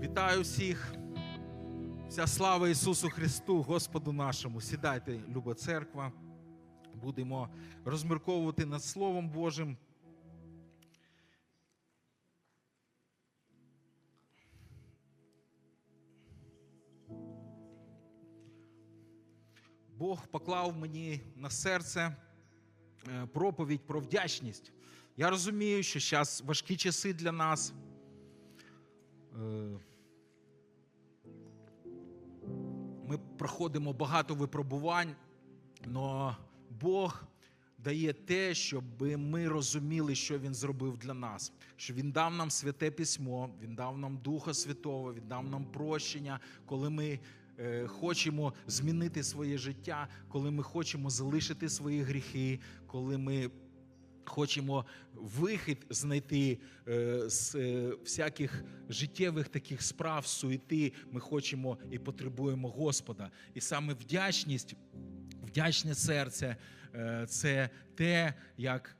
Вітаю всіх. Вся слава Ісусу Христу, Господу нашому. Сідайте, люба церква. Будемо розмірковувати над Словом Божим. Бог поклав мені на серце е, проповідь про вдячність. Я розумію, що зараз важкі часи для нас. Ми проходимо багато випробувань, але Бог дає те, щоб ми розуміли, що Він зробив для нас. Що Він дав нам святе письмо, Він дав нам Духа Святого, Він дав нам прощення, коли ми е, хочемо змінити своє життя, коли ми хочемо залишити свої гріхи, коли ми хочемо вихід знайти е, з е, всяких життєвих таких справ, суєти. Ми хочемо і потребуємо Господа. І саме вдячність, вдячне серце е, це те, як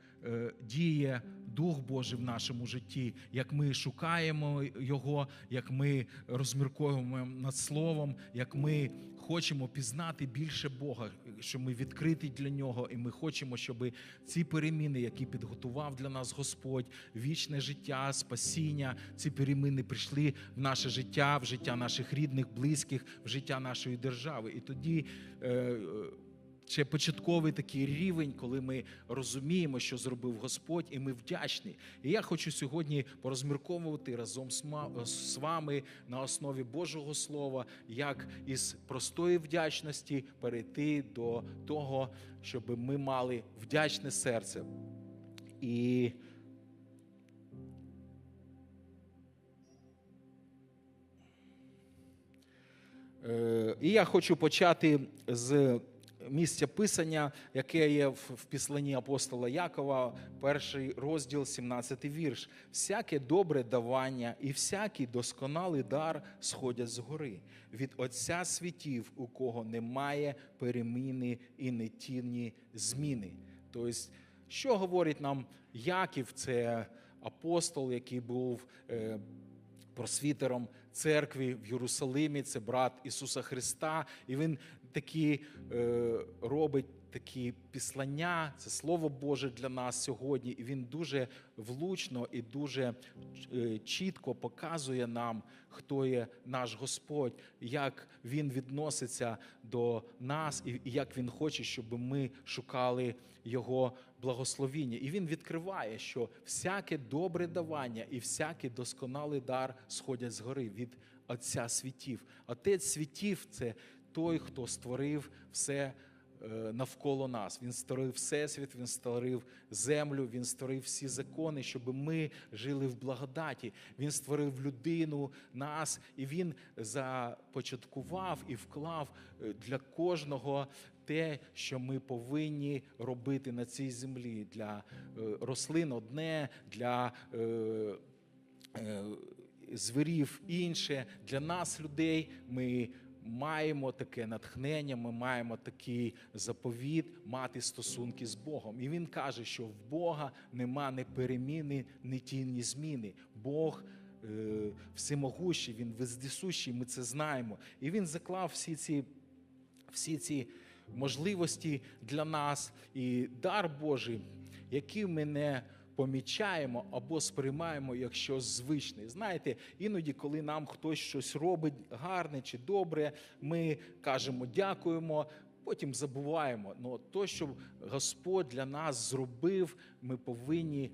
діє Дух Божий в нашому житті, як ми шукаємо Його, як ми розмірковуємо над Словом, як ми хочемо пізнати більше Бога, що ми відкриті для нього, і ми хочемо, щоб ці переміни, які підготував для нас Господь, вічне життя, спасіння, ці переміни прийшли в наше життя, в життя наших рідних, близьких, в життя нашої держави. І тоді. Е, ще початковий такий рівень, коли ми розуміємо, що зробив Господь, і ми вдячні. І я хочу сьогодні порозмірковувати разом з вами на основі Божого Слова, як із простої вдячності перейти до того, щоб ми мали вдячне серце. І Е, І я хочу почати з місця писання, яке є в в післанні апостола Якова, перший розділ, 17 вірш. Всяке добре давання і всякий досконалий дар сходять з гори від Отця світів, у кого немає переміни і нетінні зміни. Тобто, що говорить нам Яків? Це апостол, який був. е, просвітером церкви в Єрусалимі, це брат Ісуса Христа, і він такі е, робить такі післання, це Слово Боже для нас сьогодні. І він дуже влучно і дуже е, чітко показує нам, хто є наш Господь, як Він відноситься до нас, і як Він хоче, щоб ми шукали Його благословіння. І він відкриває, що всяке добре давання і всякий досконалий дар сходять згори від Отця світів. Отець світів це той, хто створив все е, навколо нас. Він створив всесвіт, він створив землю, він створив всі закони, щоб ми жили в благодаті. Він створив людину, нас, і він започаткував і вклав е, для кожного те, що ми повинні робити на цій землі для е, рослин одне, для е, е, звірів інше. Для нас, людей, ми маємо таке натхнення, ми маємо такий заповіт мати стосунки з Богом. І він каже, що в Бога нема ні переміни, ні тінні зміни. Бог. е, Всемогущий, він вездесущий, ми це знаємо. І він заклав всі ці, всі ці можливості для нас і дар Божий, який ми не помічаємо або сприймаємо як щось звичне. Знаєте, іноді, коли нам хтось щось робить гарне чи добре, ми кажемо дякуємо. Потім забуваємо. Ну, то, що Господь для нас зробив, ми повинні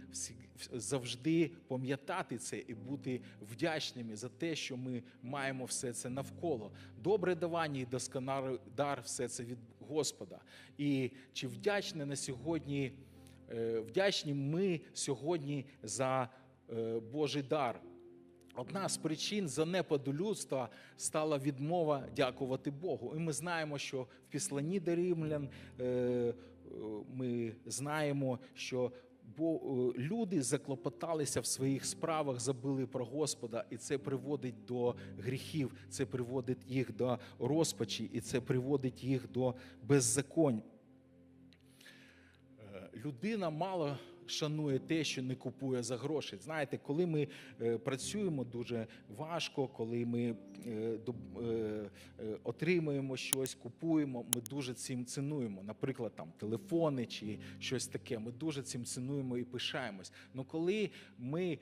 завжди пам'ятати це і бути вдячними за те, що ми маємо все це навколо. Добре давання і досконалий дар все це від Господа. І чи вдячні на сьогодні, вдячні ми сьогодні за е, Божий дар? Одна з причин занепаду людства стала відмова дякувати Богу. І ми знаємо, що в післанні до римлян е, е, ми знаємо, що бо е, люди заклопоталися в своїх справах, забили про Господа, і це приводить до гріхів, це приводить їх до розпачі, і це приводить їх до беззаконь. Людина мало шанує те, що не купує за гроші. Знаєте, коли ми е, працюємо дуже важко, коли ми е, е, отримуємо щось, купуємо, ми дуже цим цінуємо. Наприклад, там телефони чи щось таке. Ми дуже цим цінуємо і пишаємось. Ну коли ми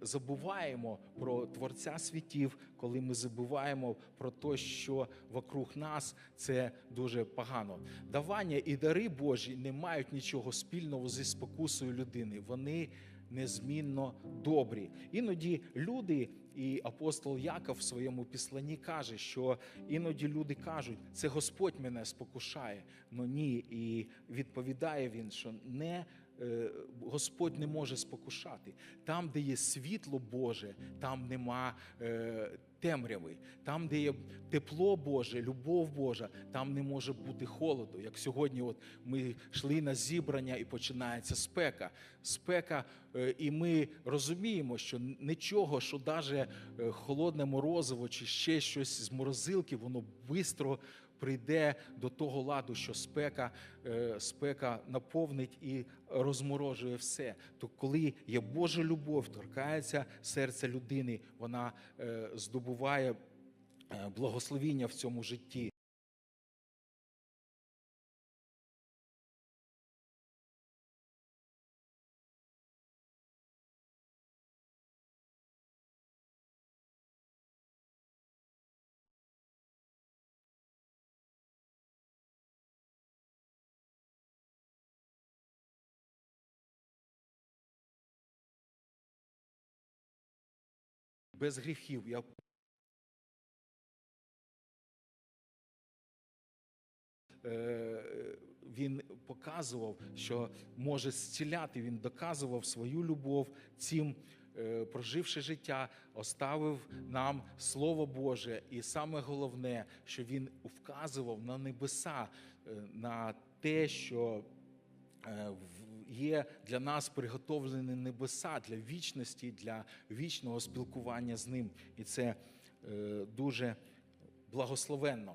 забуваємо про творця світів, коли ми забуваємо про те, що вокруг нас, це дуже погано. Давання і дари Божі не мають нічого спільного зі спокусою людини. Вони незмінно добрі. Іноді люди, і апостол Яков в своєму післанні каже, що іноді люди кажуть, це Господь мене спокушає. Ну ні, і відповідає він, що не е, Господь не може спокушати. Там, де є світло Боже, там нема е, темряви. Там, де є тепло Боже, любов Божа, там не може бути холоду. Як сьогодні, от ми йшли на зібрання і починається спека. Спека, е, і ми розуміємо, що нічого, що е, холодне морозиво чи ще щось з морозилки, воно швидко прийде до того ладу, що спека, е, спека наповнить і розморожує все. То коли є Божа любов, торкається серця людини, вона е, здобуває е, благословіння в цьому житті. Без гріхів. Я Е, він показував, що може зціляти. Він доказував свою любов цим, е, проживши життя, оставив нам Слово Боже. І саме головне, що він вказував на небеса, е, на те, що в- є для нас приготовлені небеса для вічності, для вічного спілкування з ним. І це е, дуже благословенно.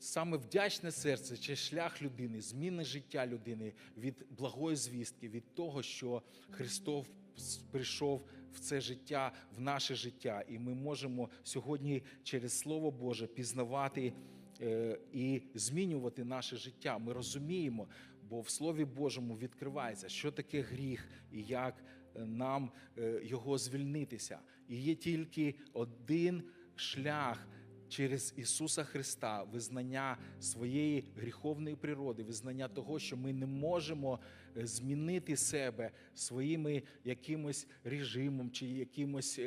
Саме вдячне серце чи шлях людини, зміни життя людини від благої звістки, від того, що Христос прийшов в це життя, в наше життя, і ми можемо сьогодні через Слово Боже пізнавати е, і змінювати наше життя. Ми розуміємо, бо в Слові Божому відкривається, що таке гріх і як е, нам е, його звільнитися. І є тільки один шлях через Ісуса Христа, визнання своєї гріховної природи, визнання того, що ми не можемо е, змінити себе своїми якимось режимом, чи якимось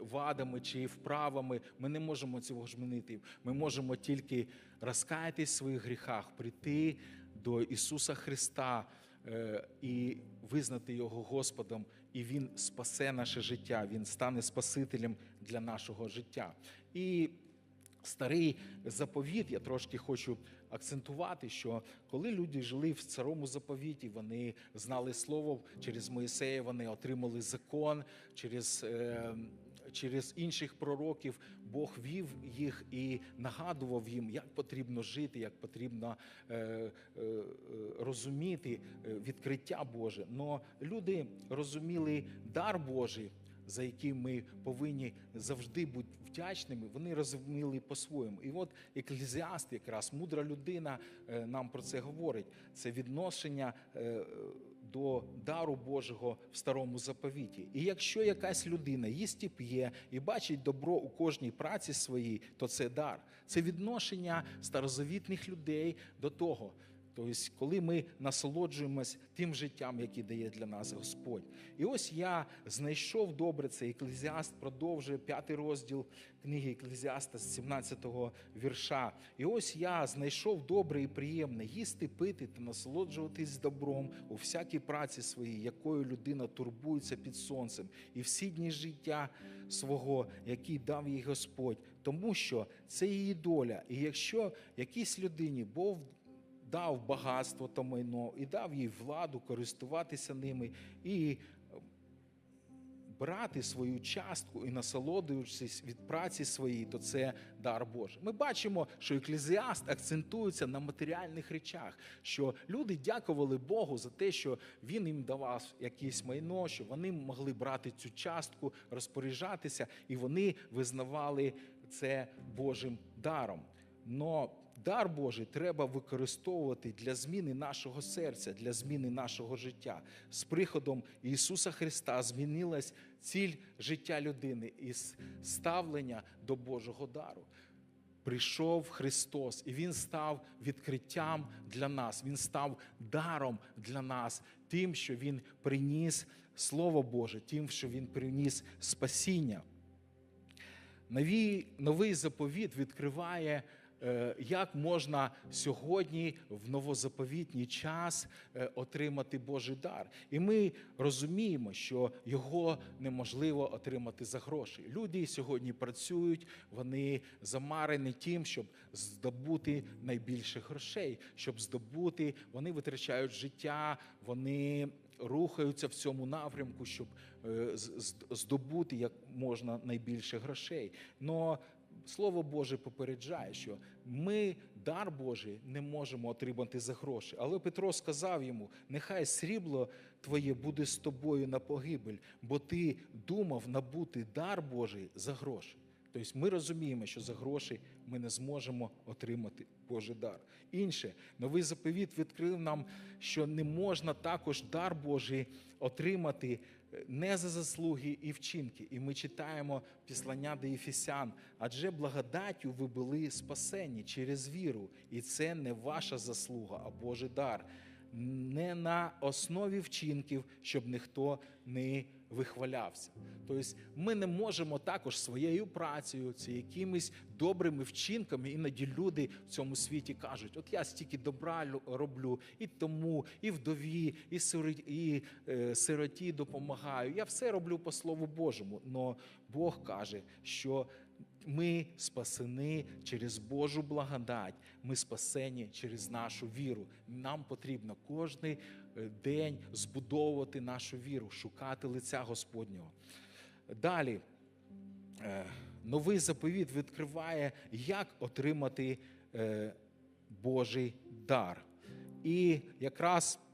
вадами, чи вправами. Ми не можемо цього змінити. Ми можемо тільки розкаятись в своїх гріхах, прийти до Ісуса Христа е, і визнати Його Господом, і Він спасе наше життя, Він стане Спасителем для нашого життя. І старий заповіт, я трошки хочу акцентувати, що коли люди жили в старому заповіті, вони знали слово через Моїсея, вони отримали закон через. Через інших пророків Бог вів їх і нагадував їм, як потрібно жити, як потрібно е, е, розуміти е, відкриття Боже. Но люди розуміли дар Божий, за яким ми повинні завжди бути вдячними, вони розуміли по-своєму. І от еклезіаст, якраз мудра людина, е, нам про це говорить. Це відношення е, до дару Божого в старому заповіті. І якщо якась людина їсть і п'є і бачить добро у кожній праці своїй, то це дар. Це відношення старозавітних людей до того. Тобто, коли ми насолоджуємось тим життям, яке дає для нас Господь. І ось я знайшов добре це Еклезіаст продовжує п'ятий розділ книги Еклезіаста з 17-го вірша. І ось я знайшов добре і приємне їсти, пити та насолоджуватись добром у всякій праці своїй, якою людина турбується під сонцем, і всі дні життя свого, який дав їй Господь, тому що це її доля. І якщо якійсь людині Бог дав багатство та майно і дав їй владу користуватися ними і брати свою частку і насолоджуючись від праці своєї, то це дар Божий. Ми бачимо, що еклезіаст акцентується на матеріальних речах, що люди дякували Богу за те, що він їм давав якесь майно, що вони могли брати цю частку, розпоряджатися, і вони визнавали це Божим даром. Но дар Божий треба використовувати для зміни нашого серця, для зміни нашого життя. З приходом Ісуса Христа змінилась ціль життя людини із ставлення до Божого дару. Прийшов Христос, і Він став відкриттям для нас. Він став даром для нас, тим, що Він приніс Слово Боже, тим, що Він приніс спасіння. Новий, новий заповіт відкриває, як можна сьогодні в новозаповітній час е, отримати Божий дар. І ми розуміємо, що його неможливо отримати за гроші. Люди сьогодні працюють, вони замарені тим, щоб здобути найбільше грошей, щоб здобути, вони витрачають життя, вони рухаються в цьому напрямку, щоб е, здобути як можна найбільше грошей. Но Слово Боже попереджає, що ми дар Божий не можемо отримати за гроші. Але Петро сказав йому: нехай срібло твоє буде з тобою на погибель, бо ти думав набути дар Божий за гроші. Тобто ми розуміємо, що за гроші ми не зможемо отримати Божий дар. Інше, новий заповіт відкрив нам, що не можна також дар Божий отримати не за заслуги і вчинки. І ми читаємо післання до Єфісян, адже благодаттю ви були спасені через віру, і це не ваша заслуга, а Божий дар. Не на основі вчинків, щоб ніхто не вихвалявся. Тобто ми не можемо також своєю працею, це якимись добрими вчинками. Іноді люди в цьому світі кажуть: от я стільки добра лю- роблю, і тому, і вдові, і і, е, сироті допомагаю. Я все роблю по Слову Божому. Но Бог каже, що ми спасені через Божу благодать, ми спасені через нашу віру. Нам потрібно кожний день збудовувати нашу віру, шукати лиця Господнього. Далі, е, новий заповіт відкриває, як отримати е, Божий дар. І якраз е,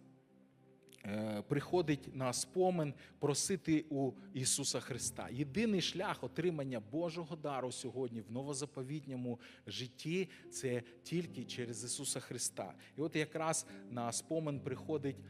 приходить на спомин просити у Ісуса Христа. Єдиний шлях отримання Божого дару сьогодні в новозаповітньому житті це тільки через Ісуса Христа. І от якраз на спомин приходить е,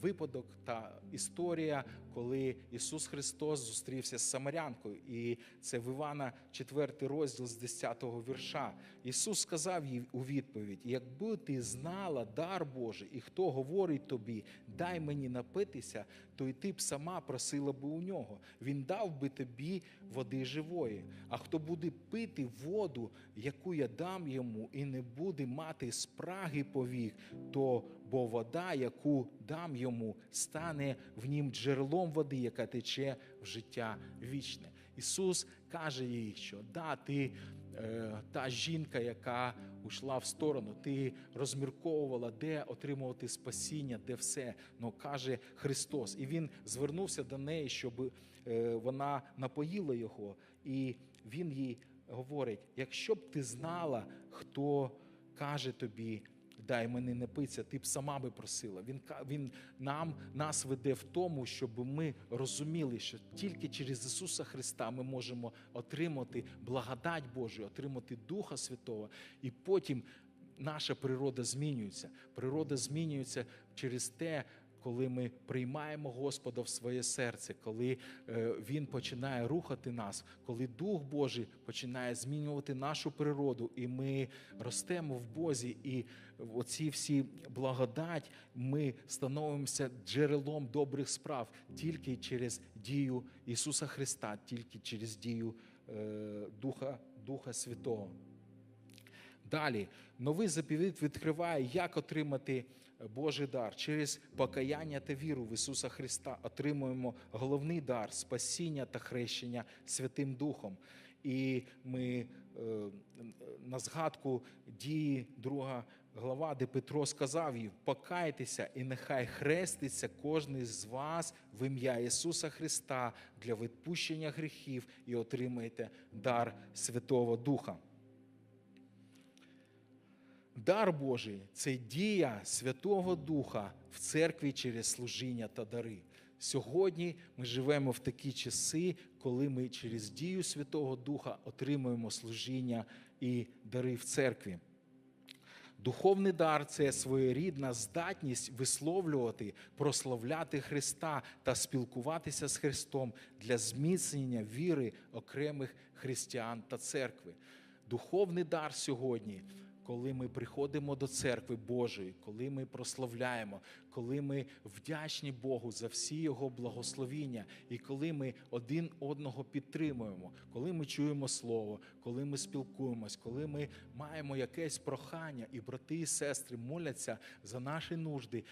випадок та історія, коли Ісус Христос зустрівся з Самарянкою. І це в Івана 4 розділ з 10 вірша. Ісус сказав їй у відповідь: якби ти знала дар Божий, і хто говорить тобі, дай мені напитися, то й ти б сама просила би у нього. Він дав би тобі води живої. А хто буде пити воду, яку я дам йому, і не буде мати спраги повік, то бо вода, яку дам йому, стане в нім джерелом води, яка тече в життя вічне. Ісус каже їй, що да, ти е, та жінка, яка ушла в сторону, ти розмірковувала, де отримувати спасіння, де все. Ну каже Христос. І Він звернувся до неї, щоб е, вона напоїла його, і він їй говорить: якщо б ти знала, хто каже тобі. Дай мені не питься, ти б сама би просила. Він він нам нас веде в тому, щоб ми розуміли, що тільки через Ісуса Христа ми можемо отримати благодать Божу, отримати Духа Святого, і потім наша природа змінюється. Природа змінюється через те, коли ми приймаємо Господа в своє серце, коли е, Він починає рухати нас, коли Дух Божий починає змінювати нашу природу, і ми ростемо в Бозі, і оці всі благодать ми становимося джерелом добрих справ тільки через дію Ісуса Христа, тільки через дію е, Духа, Духа Святого. Далі новий заповіт відкриває, як отримати Божий дар через покаяння та віру в Ісуса Христа. Отримуємо головний дар спасіння та хрещення Святим Духом. І ми е, на згадку дії 2 глава, де Петро сказав їй: покайтеся, і нехай хреститься кожен з вас в ім'я Ісуса Христа для відпущення гріхів і отримаєте дар Святого Духа. Дар Божий це дія Святого Духа в церкві через служіння та дари. Сьогодні ми живемо в такі часи, коли ми через дію Святого Духа отримуємо служіння і дари в церкві. Духовний дар це своєрідна здатність висловлювати, прославляти Христа та спілкуватися з Христом для зміцнення віри окремих християн та церкви. Духовний дар сьогодні, коли ми приходимо до церкви Божої, коли ми прославляємо, коли ми вдячні Богу за всі Його благословіння, і коли ми один одного підтримуємо, коли ми чуємо Слово, коли ми спілкуємось, коли ми маємо якесь прохання, і брати і сестри моляться за наші нужди,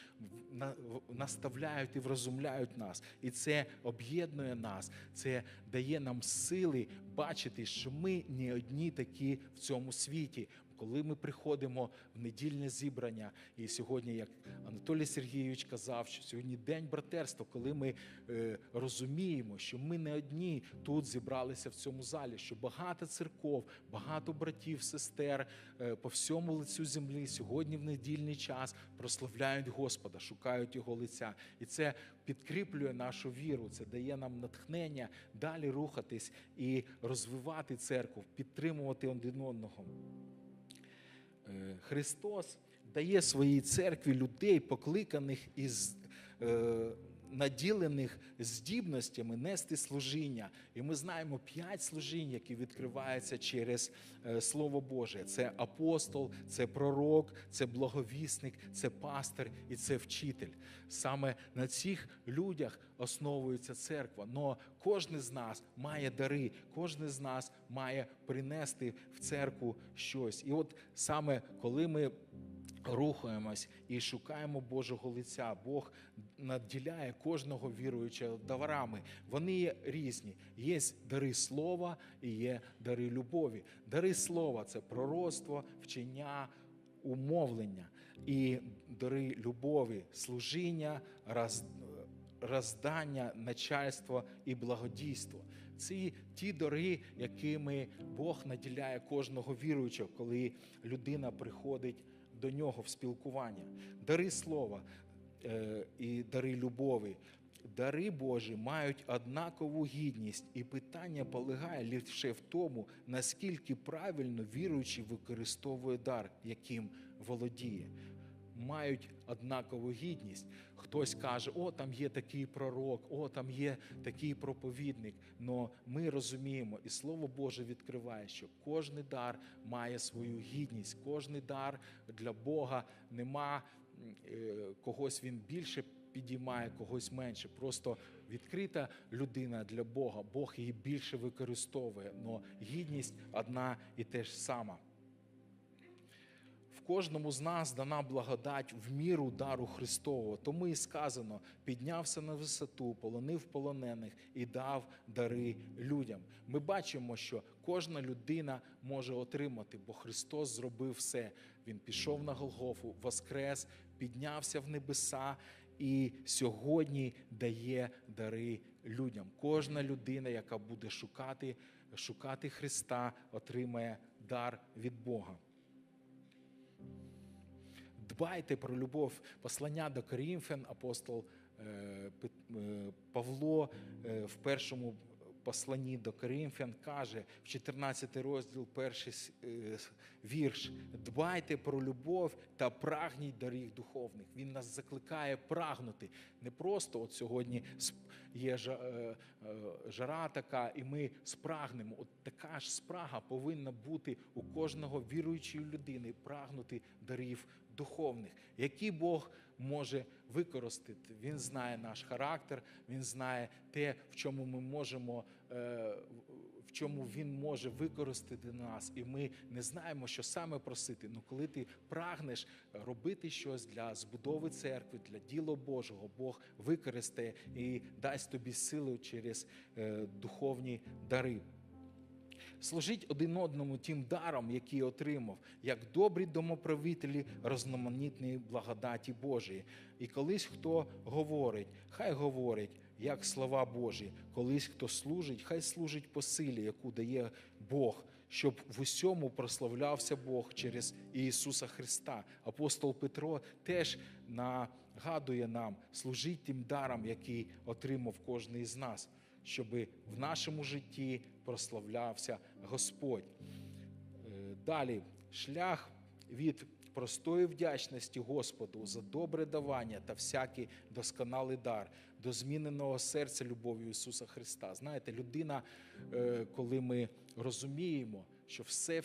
наставляють і врозумляють нас. І це об'єднує нас, це дає нам сили бачити, що ми не одні такі в цьому світі. Коли ми приходимо в недільне зібрання, і сьогодні, як Анатолій Сергійович казав, що сьогодні день братерства, коли ми е, розуміємо, що ми не одні тут зібралися в цьому залі, що багато церков, багато братів, сестер е, по всьому лицю землі сьогодні в недільний час прославляють Господа, шукають Його лиця. І це підкріплює нашу віру, це дає нам натхнення далі рухатись і розвивати церкву, підтримувати один одного. Е, Христос дає своїй церкві людей, покликаних із е, наділених здібностями нести служіння. І ми знаємо п'ять служінь, які відкриваються через е, Слово Боже. Це апостол, це пророк, це благовісник, це пастир і це вчитель. Саме на цих людях основується церква. Но кожен з нас має дари, кожен з нас має принести в церкву щось. І от саме коли ми рухаємось і шукаємо Божого лиця. Бог наділяє кожного віруючого дарами. Вони є різні. Є дари слова і є дари любові. Дари слова це пророцтво, вчення, умовлення. І дари любові, служіння, роз, роздання, начальство і благодійство. Це ті дари, якими Бог наділяє кожного віруючого, коли людина приходить до нього в спілкування. Дари слова е, і дари любові. Дари Божі мають однакову гідність, і питання полягає лише в тому, наскільки правильно віруючий використовує дар, яким володіє. Мають однакову гідність. Хтось каже, о, там є такий пророк, о, там є такий проповідник. Но ми розуміємо, і Слово Боже відкриває, що кожний дар має свою гідність, кожний дар для Бога нема е, когось він більше підіймає, когось менше. Просто відкрита людина для Бога. Бог її більше використовує, але гідність одна і те ж сама. Кожному з нас дана благодать в міру дару Христового. Тому і сказано: піднявся на висоту, полонив полонених і дав дари людям. Ми бачимо, що кожна людина може отримати, бо Христос зробив все. Він пішов на Голгофу, воскрес, піднявся в небеса і сьогодні дає дари людям. Кожна людина, яка буде шукати, шукати Христа, отримає дар від Бога. Дбайте про любов. Послання до Корінфян, апостол е, е, Павло е, в першому посланні до Корінфян каже в 14 розділ, перший вірш: дбайте про любов та прагніть доріг духовних. Він нас закликає прагнути. Не просто от сьогодні є жа- жара така, і ми спрагнемо. От така ж спрага повинна бути у кожного віруючої людини прагнути дарів духовних, які Бог може використати. Він знає наш характер, він знає те, в чому ми можемо, е, в чому він може використати нас, і ми не знаємо, що саме просити. Ну, коли ти прагнеш робити щось для збудови церкви, для діла Божого, Бог використає і дасть тобі силу через е, духовні дари. Служіть один одному тим даром, який отримав, як добрі домоправителі розноманітної благодаті Божої. І колись хто говорить, хай говорить, як слова Божі. Колись хто служить, хай служить по силі, яку дає Бог, щоб в усьому прославлявся Бог через Ісуса Христа. Апостол Петро теж нагадує нам служіть тим даром, який отримав кожен із нас, щоб в нашому житті прославлявся Господь. Е, Далі шлях від простої вдячності Господу за добре давання та всякий досконалий дар до зміненого серця любов'ю Ісуса Христа. Знаєте, людина, е, коли ми розуміємо, що все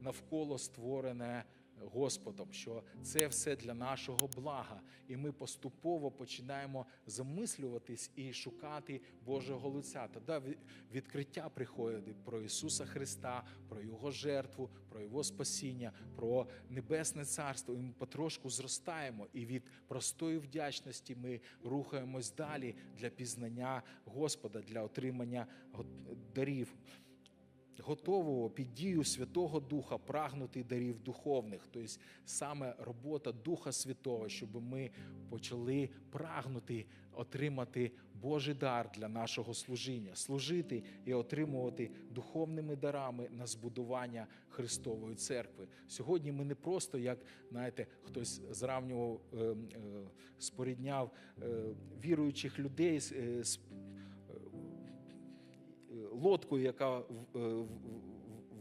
навколо створене Господом, що це все для нашого блага, і ми поступово починаємо замислюватись і шукати Божого лиця. Тоді відкриття приходить про Ісуса Христа, про Його жертву, про Його спасіння, про небесне царство. І ми потрошку зростаємо. І від простої вдячності ми рухаємось далі для пізнання Господа, для отримання дарів готового під дію Святого Духа прагнути дарів духовних, тобто саме робота Духа Святого, щоб ми почали прагнути отримати Божий дар для нашого служіння, служити і отримувати духовними дарами на збудування Христової церкви. Сьогодні ми не просто як знаєте, хтось зравнював, е, е, спорідняв е, віруючих людей з. Лодкою, яка е,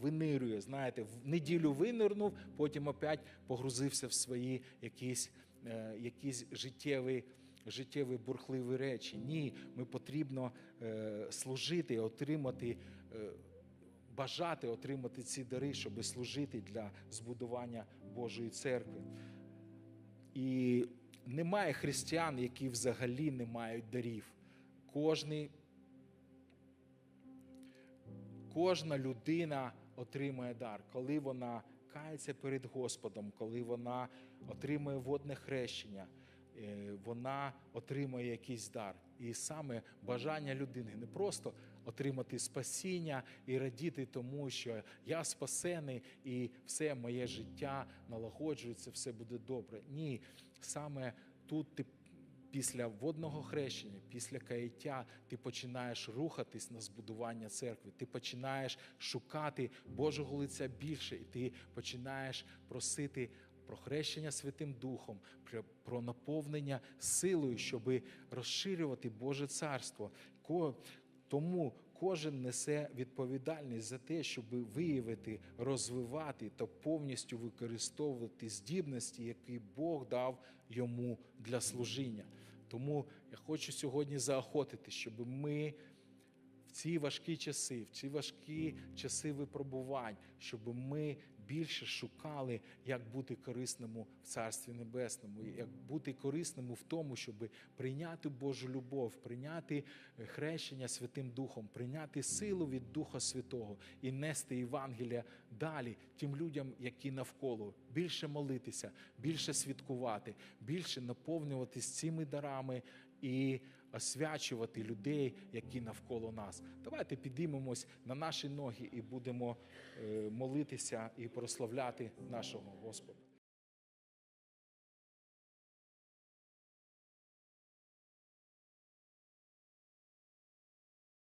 винирює, знаєте, в неділю винирнув, потім опять погрузився в свої якісь, е, якісь життєві, життєві бурхливі речі. Ні, ми потрібно е, служити, отримати. Бажати отримати ці дари, щоб служити для збудування Божої церкви. І немає християн, які взагалі не мають дарів. Кожний Кожна людина отримує дар, коли вона кається перед Господом, коли вона отримує водне хрещення, е, вона отримує якийсь дар. І саме бажання людини не просто отримати спасіння і радіти тому, що я спасений і все моє життя налагоджується, все буде добре. Ні, саме тут ти після водного хрещення, після каяття, ти починаєш рухатись на збудування церкви, ти починаєш шукати Божого лиця більше, і ти починаєш просити про хрещення Святим Духом, про- наповнення силою, щоб розширювати Боже царство. Тому кожен несе відповідальність за те, щоб виявити, розвивати та повністю використовувати здібності, які Бог дав йому для служіння. Тому я хочу сьогодні заохотити, щоб ми в ці важкі часи, в ці важкі часи випробувань, щоб ми більше шукали, як бути корисному в Царстві Небесному, як бути корисному в тому, щоб прийняти Божу любов, прийняти е, хрещення Святим Духом, прийняти силу від Духа Святого і нести Євангелія далі тим людям, які навколо, більше молитися, більше святкувати, більше наповнюватись цими дарами і освячувати людей, які навколо нас. Давайте підіймемось на наші ноги і будемо е, молитися і прославляти нашого Господа.